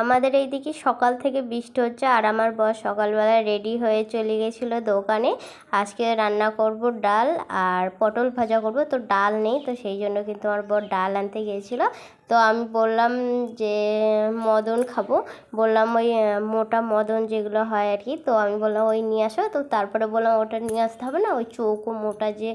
আমাদের এইদিকে সকাল থেকে বৃষ্টি হচ্ছে আর আমার বর সকালবেলা রেডি হয়ে চলে গেছিল দোকানে। আজকে রান্না করব ডাল আর পটল ভাজা করব। তো ডাল নেই, তো সেই জন্য কিন্তু আমার বর ডাল আনতে গিয়েছিল তো আমি বললাম যে, মদন খাব। বললাম ওই মোটা মদন যেগুলো হয় আর কি, তো আমি বললাম ওই নিয়ে আসো। তো তারপরে বললাম ওটা নিয়ে আসতে হবে না, ওই চৌকো মোটা যে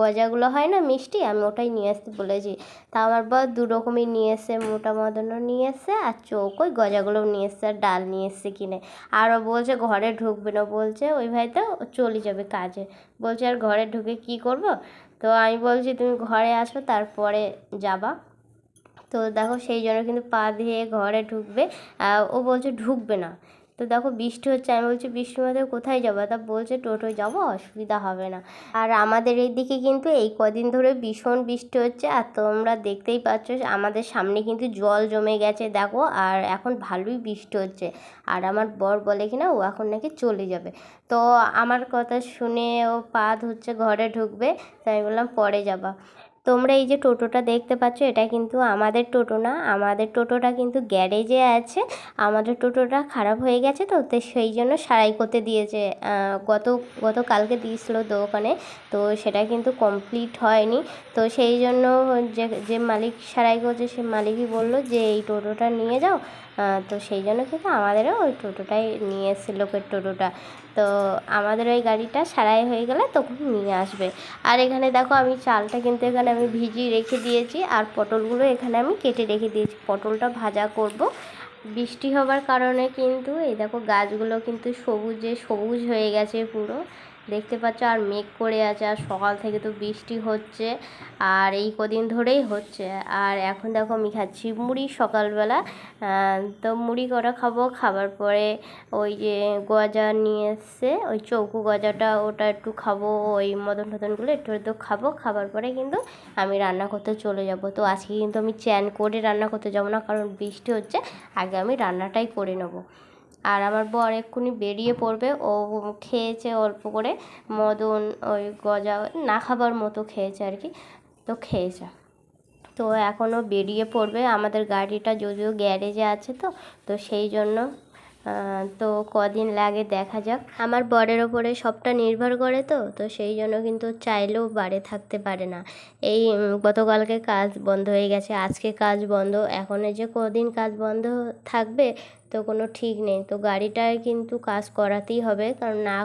গজাগুলো হয় না মিষ্টি, আমি ওটাই নিয়ে আসতে বলেছি। তা আমার বর দু রকমই নিয়ে এসে, মোটা মদনও নিয়ে এসে আর চৌকোই গজাগুলোও নিয়ে এসছে আর ডাল নিয়ে এসছে কিনে। আরও বলছে ঘরে ঢুকবে না, বলছে ওই ভাই তো চলে যাবে কাজে। বলছে আর ঘরে ঢুকে কি করব? তো আমি বলছি তুমি ঘরে আসো, তারপরে যাবা। তো দেখো সেই জন্য কিন্তু পা দিয়ে ঘরে ঢুকবে ও বলছে ঢুকবে না। তো দেখো বৃষ্টি হচ্ছে, আমি বলছি বৃষ্টির মধ্যে কোথায় যাব? তা বলছে টোটোয় যাব, অসুবিধা হবে না। আর আমাদের এই দিকে কিন্তু এই কদিন ধরে ভীষণ বৃষ্টি হচ্ছে, আর তোমরা দেখতেই পাচ্ছ আমাদের সামনে কিন্তু জল জমে গেছে দেখো, আর এখন ভালোই বৃষ্টি হচ্ছে। আর আমার বর বলে কি না ও এখন নাকি চলে যাবে। তো আমার কথা শুনে ও পা ধুচ্ছে, ঘরে ঢুকবে, তাই বললাম পরে যাবা। তোমরা এই যে টোটোটা দেখতে পাচ্ছ এটা কিন্তু আমাদের টোটো না। আমাদের টোটোটা কিন্তু গ্যারেজে আছে। আমাদের টোটোটা খারাপ হয়ে গেছে তো সেই জন্য সারাই করতে দিয়েছে। আহ, গত গতকালকে দিয়েছিল দোকানে তো সেটা কিন্তু কমপ্লিট হয়নি। তো সেই জন্য যে যে মালিক সারাই করছে সে মালিকই বলল যে এই টোটোটা নিয়ে যাও। তো সেই জন্য কিন্তু আমাদেরও ওই টোটোটাই নিয়ে এসছে লোকের টোটোটা। তো আমাদের ওই গাড়িটা সারাই হয়ে গেলে তখন নিয়ে আসবে। আর এখানে দেখো আমি চালটা কিন্তু এখানে আমি ভিজিয়ে রেখে দিয়েছি, আর পটলগুলো এখানে আমি কেটে রেখে দিয়েছি। পটলটা ভাজা করব। বৃষ্টি হবার কারণে কিন্তু এই দেখো গাছগুলো কিন্তু সবুজে সবুজ হয়ে গেছে পুরো। দেখতে পাচ্ছ আর মেঘ করে আছে, আর সকাল থেকে তো বৃষ্টি হচ্ছে, আর এই কদিন ধরেই হচ্ছে। আর এখন দেখো আমি খাচ্ছি মুড়ি সকালবেলা। তো মুড়ি করা খাব? খাবার পরে ওই যে গজা নিয়ে এসছে, ওই চৌকো গজাটা ওটা একটু খাব, ওই মদন টদনগুলো একটু একটু খাব। খাবার পরে কিন্তু আমি রান্না করতে চলে যাব। তো আজকে কিন্তু আমি চ্যান করে রান্না করতে যাব না, কারণ বৃষ্টি হচ্ছে, আগে আমি রান্নাটাই করে নেব। আর আমার বর এক্ষুনি বেরিয়ে পড়বে। ও খেয়েছে অল্প করে মদন, ওই গজা, না খাবার মতো খেয়েছে আর কি। তো খেয়েছে। তো এখনও বেরিয়ে পড়বে। আমাদের গাড়িটা যদিও গ্যারেজে আছে তো তো সেই জন্য তো কদিন লাগে দেখা যাক। আমার বরের ওপরে সবটা নির্ভর করে তো তো সেই জন্য কিন্তু চাইলেও বাড়ি থাকতে পারে না। এই গতকালকে কাজ বন্ধ হয়ে গেছে, আজকে কাজ বন্ধ, এখন যে কদিন কাজ বন্ধ থাকবে, তো কোনো ঠিক নেই। তো গাড়িটায় কিন্তু কাজ করাতেই হবে, কারণ না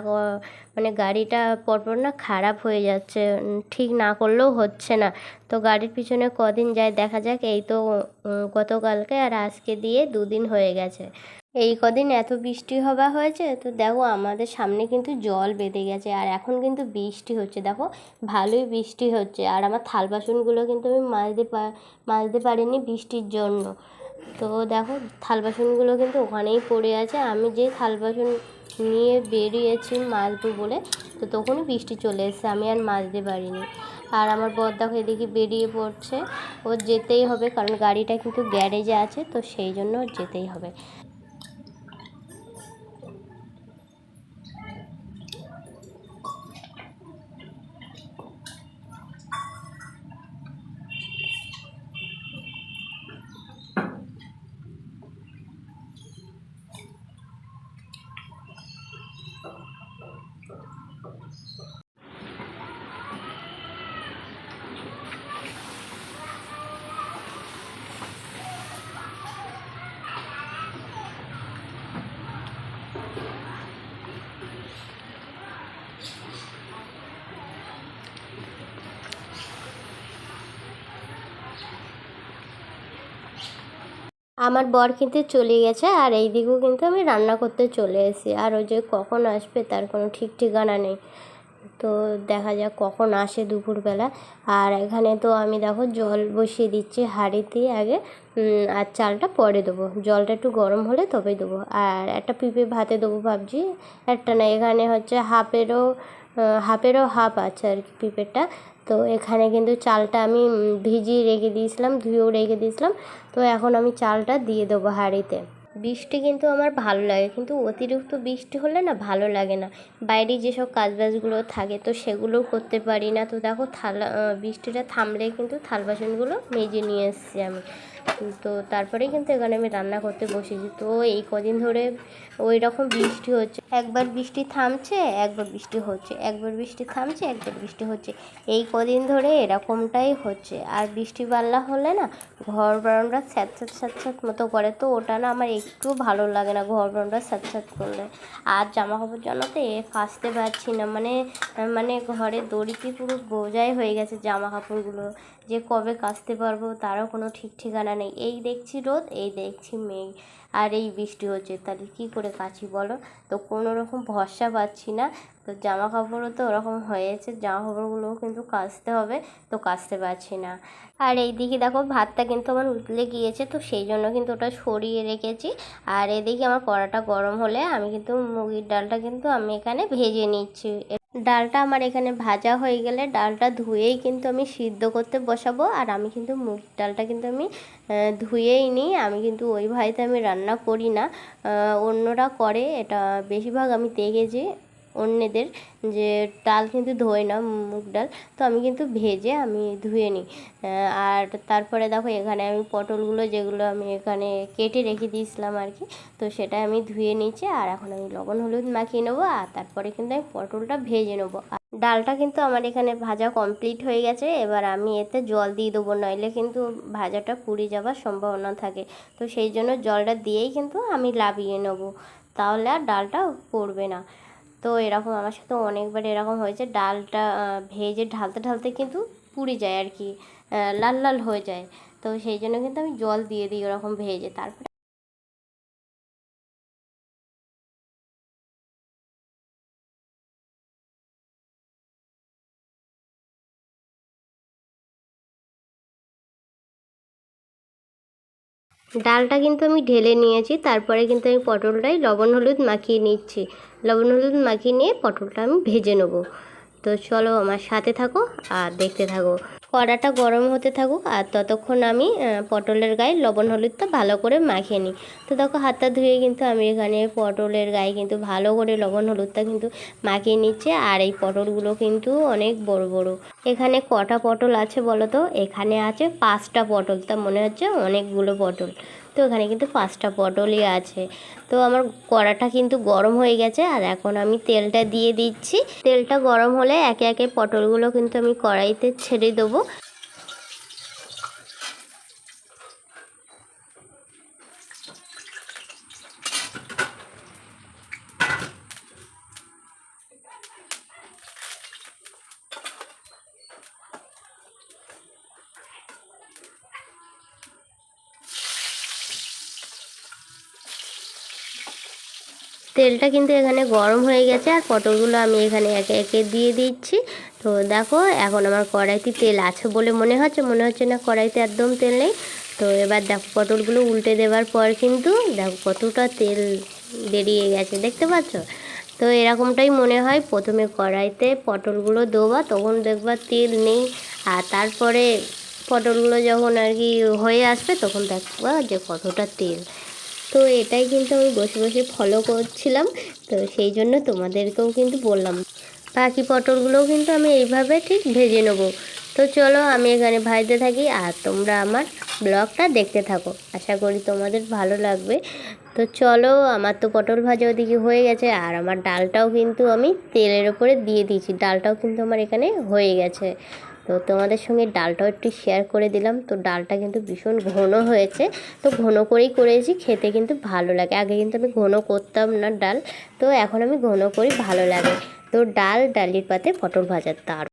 মানে গাড়িটা পরপর না খারাপ হয়ে যাচ্ছে ঠিক না করলেও হচ্ছে না। তো গাড়ির পিছনে কদিন যায় দেখা যাক, এই তো গতকালকে আর আজকে দিয়ে দুদিন হয়ে গেছে। এই কদিন এত বৃষ্টি হওয়া হয়েছে, তো দেখো আমাদের সামনে কিন্তু জল বেঁধে গেছে, আর এখন কিন্তু বৃষ্টি হচ্ছে, দেখো ভালোই বৃষ্টি হচ্ছে, আর আমার থাল বাসনগুলো কিন্তু আমি মাজতে মাজতে পারিনি বৃষ্টির জন্য। তো দেখো থাল বাসনগুলো কিন্তু ওখানেই পড়ে আছে, আমি যে থাল বাসন নিয়ে বেরিয়েছি মাজবো বলে, তো তখনই বৃষ্টি চলে এসেছে, আমি আর মাজতে পারিনি। আর আমার বর দেখো এদিকে বেরিয়ে পড়ছে ওর যেতেই হবে, কারণ গাড়িটা কিন্তু গ্যারেজে আছে, তো সেই জন্য যেতেই হবে। আমার বর কিন্তু চলে গেছে আর এই দিকেও কিন্তু আমি রান্না করতে চলে এসেছি। আর ওই যে কখন আসবে তার কোনো ঠিক ঠিকানা নেই। তো দেখা যাক কখন আসে দুপুরবেলা। আর এখানে তো আমি দেখো জল বসিয়ে দিচ্ছি হাঁড়িতে আগে। আর চালটা পরে দেবো। জলটা একটু গরম হলে তবে দেবো। আর একটা পিঁপে ভাতে দেবো ভাবছি। একটা না এখানে হচ্ছে হাফেরও হাফেরও হাফ আছে আর কি পিঁপেটা তো এখানে কিন্তু চালটা আমি ভিজিয়ে রেখে দিয়েছিলাম, ধুয়েও রেখে দিয়েছিলাম। তো এখন আমি চালটা দিয়ে দেবো হাঁড়িতে। বৃষ্টি কিন্তু আমার ভালো লাগে, কিন্তু অতিরিক্ত বৃষ্টি হলে না ভালো লাগে না। বাইরে যেসব কাজবাজগুলো থাকে তো সেগুলোও করতে পারি না। তো দেখো থালা বৃষ্টিটা থামলে কিন্তু থাল বাসনগুলো মেজে নিয়ে এসেছি আমি। তো তারপরেই কিন্তু এখানে আমি রান্না করতে বসেছি। তো এই কদিন ধরে ওই রকম বৃষ্টি হচ্ছে। একবার বৃষ্টি থামছে, একবার বৃষ্টি হচ্ছে, একবার বৃষ্টি থামছে, একবার বৃষ্টি হচ্ছে। এই কদিন ধরে এরকমটাই হচ্ছে। আর বৃষ্টি বাল্লা হলে না ঘর বারান্দা স্যাঁত স্যাঁত স্যাঁত স্যাঁত মতো করে। তো ওটা না আমার একটু ভালো লাগে না ঘর বারান্দা স্যাঁত স্যাঁত করলে। আর জামা কাপড় জানাতে কাচতে পারছি না। মানে মানে ঘরে দড়িতে পুরো বোঝাই হয়ে গেছে জামা কাপড়গুলো যে কবে কাচতে পারব তারও কোনো ঠিক ঠিকানা নেই। এই দেখছি রোদ, এই দেখছি মেঘ, আর এই বৃষ্টি হচ্ছে। তাহলে কী করে কাচি বলো? তো কোনো রকম ভরসা পাচ্ছি না। তো জামা কাপড়ও তো ওরকম হয়েছে জামা কাপড়গুলোও কিন্তু কাচতে হবে, তো কাচতে পারছি না। আর এই দিকে দেখো, ভাতটা কিন্তু আমার উতলে গিয়েছে, তো সেই জন্য কিন্তু ওটা সরিয়ে রেখেছি। আর এদিকে আমার কড়াটা গরম হলে আমি কিন্তু মুগির ডালটা কিন্তু আমি এখানে ভেজে নিচ্ছি। ডালটা আমার এখানে ভাজা হয়ে গেলে ডালটা ধুয়েই কিন্তু আমি সিদ্ধ করতে বসাবো। আর আমি কিন্তু মুগ ডালটা কিন্তু আমি ধুয়েই নিই। আমি কিন্তু ওই ভাইতে আমি রান্না করি না। অন্যরা করে, এটা বেশিরভাগ আমি দেখেছি। অন্যদের যে ডাল কিন্তু ধোয় না, মুগ ডাল। তো আমি কিন্তু ভেজে আমি ধুয়ে নিই। আর তারপরে দেখো এখানে আমি পটলগুলো যেগুলো আমি এখানে কেটে রেখে দিয়েছিলাম আর কি, তো সেটা আমি ধুয়ে নিচ্ছি আর এখন আমি লবণ, হলুদ মাখিয়ে নেব, আর তারপরে কিন্তু আমি পটলটা ভেজে নেব। ডালটা কিন্তু আমার এখানে ভাজা কমপ্লিট হয়ে গেছে। এবার আমি এতে জল দিয়ে দেবো, নইলে কিন্তু ভাজাটা পুড়ে যাওয়ার সম্ভাবনা থাকে। তো সেই জন্য জলটা দিয়েই কিন্তু আমি লাভিয়ে নেব। তাহলে আর ডালটা পড়বে না। তো এরকম আমার সাথে অনেকবার এরকম হয়েছে। ডালটা ভেজে ঢালতে ঢালতে কিন্তু পুড়ে যায় আর কি লাল লাল হয়ে যায়। তো সেই জন্য কিন্তু আমি জল দিয়ে দিই ওরকম ভেজে। তারপরে ডালটা কিন্তু আমি ঢেলে নিয়েছি, তারপরে কিন্তু আমি পটলটাই লবণ হলুদ মাখিয়ে নিচ্ছি। লবণ হলুদ মাখিয়ে নিয়ে পটলটা আমি ভেজে নেব। তো চলো আমার সাথে থাকো আর দেখতে থাকো। কড়াটা গরম হতে থাকুক আর ততক্ষণ আমি পটলের গায়ে লবণ, হলুদটা ভালো করে মাখিয়ে নিই। তো দেখো হাতটা ধুয়ে কিন্তু আমি এখানে পটলের গায়ে কিন্তু ভালো করে লবণ, হলুদটা কিন্তু মাখিয়ে নিচ্ছে আর এই পটলগুলো কিন্তু অনেক বড় বড়। এখানে কটা পটল আছে বলো তো? এখানে আছে পাঁচটা পটল, তা মনে হচ্ছে অনেকগুলো পটল। তো এখানে কিন্তু পাঁচটা পটলই আছে। তো আমার কড়াটা কিন্তু গরম হয়ে গেছে আর এখন আমি তেলটা দিয়ে দিচ্ছি। তেলটা গরম হলে একে একে পটলগুলো কিন্তু আমি কড়াইতে ছেড়ে দেবো। তেলটা কিন্তু এখানে গরম হয়ে গেছে আর পটলগুলো আমি এখানে একে একে দিয়ে দিচ্ছি। তো দেখো, এখন আমার কড়াইতে তেল আছে বলে মনে হচ্ছে মনে হচ্ছে না কড়াইতে একদম তেল নেই। তো এবার দেখো পটলগুলো উল্টে দেওয়ার পর কিন্তু দেখো কতটা তেল বেরিয়ে গেছে, দেখতে পাচ্ছ? তো এরকমটাই মনে হয় প্রথমে কড়াইতে পটলগুলো দেবা, তখন দেখবা তেল নেই। আর তারপরে পটলগুলো যখন আর কি হয়ে আসবে, তখন দেখবা যে কতটা তেল। তো এটাই কিন্তু আমি বসে বসে ফলো করছিলাম, তো সেই জন্য তোমাদেরকেও কিন্তু বললাম। বাকি পটলগুলোও কিন্তু আমি এইভাবে ঠিক ভেজে নেব। তো চলো আমি এখানে ভাজতে থাকি আর তোমরা আমার ব্লগটা দেখতে থাকো। আশা করি তোমাদের ভালো লাগবে। তো চলো, আমার তো পটল ভাজা ওদিকে হয়ে গেছে আর আমার ডালটাও কিন্তু আমি তেলের ওপরে দিয়ে দিয়েছি। ডালটাও কিন্তু আমার এখানে হয়ে গেছে। তো তোমাদের সঙ্গে ডালটাও একটু শেয়ার করে দিলাম। তো ডালটা কিন্তু ভীষণ ঘন হয়েছে। তো ঘন করেই করেছি, খেতে কিন্তু ভালো লাগে। আগে কিন্তু আমি ঘন করতাম না ডাল। তো এখন আমি ঘন করি, ভালো লাগে। তো ডাল, ডালির পাতে পটল ভাজার তার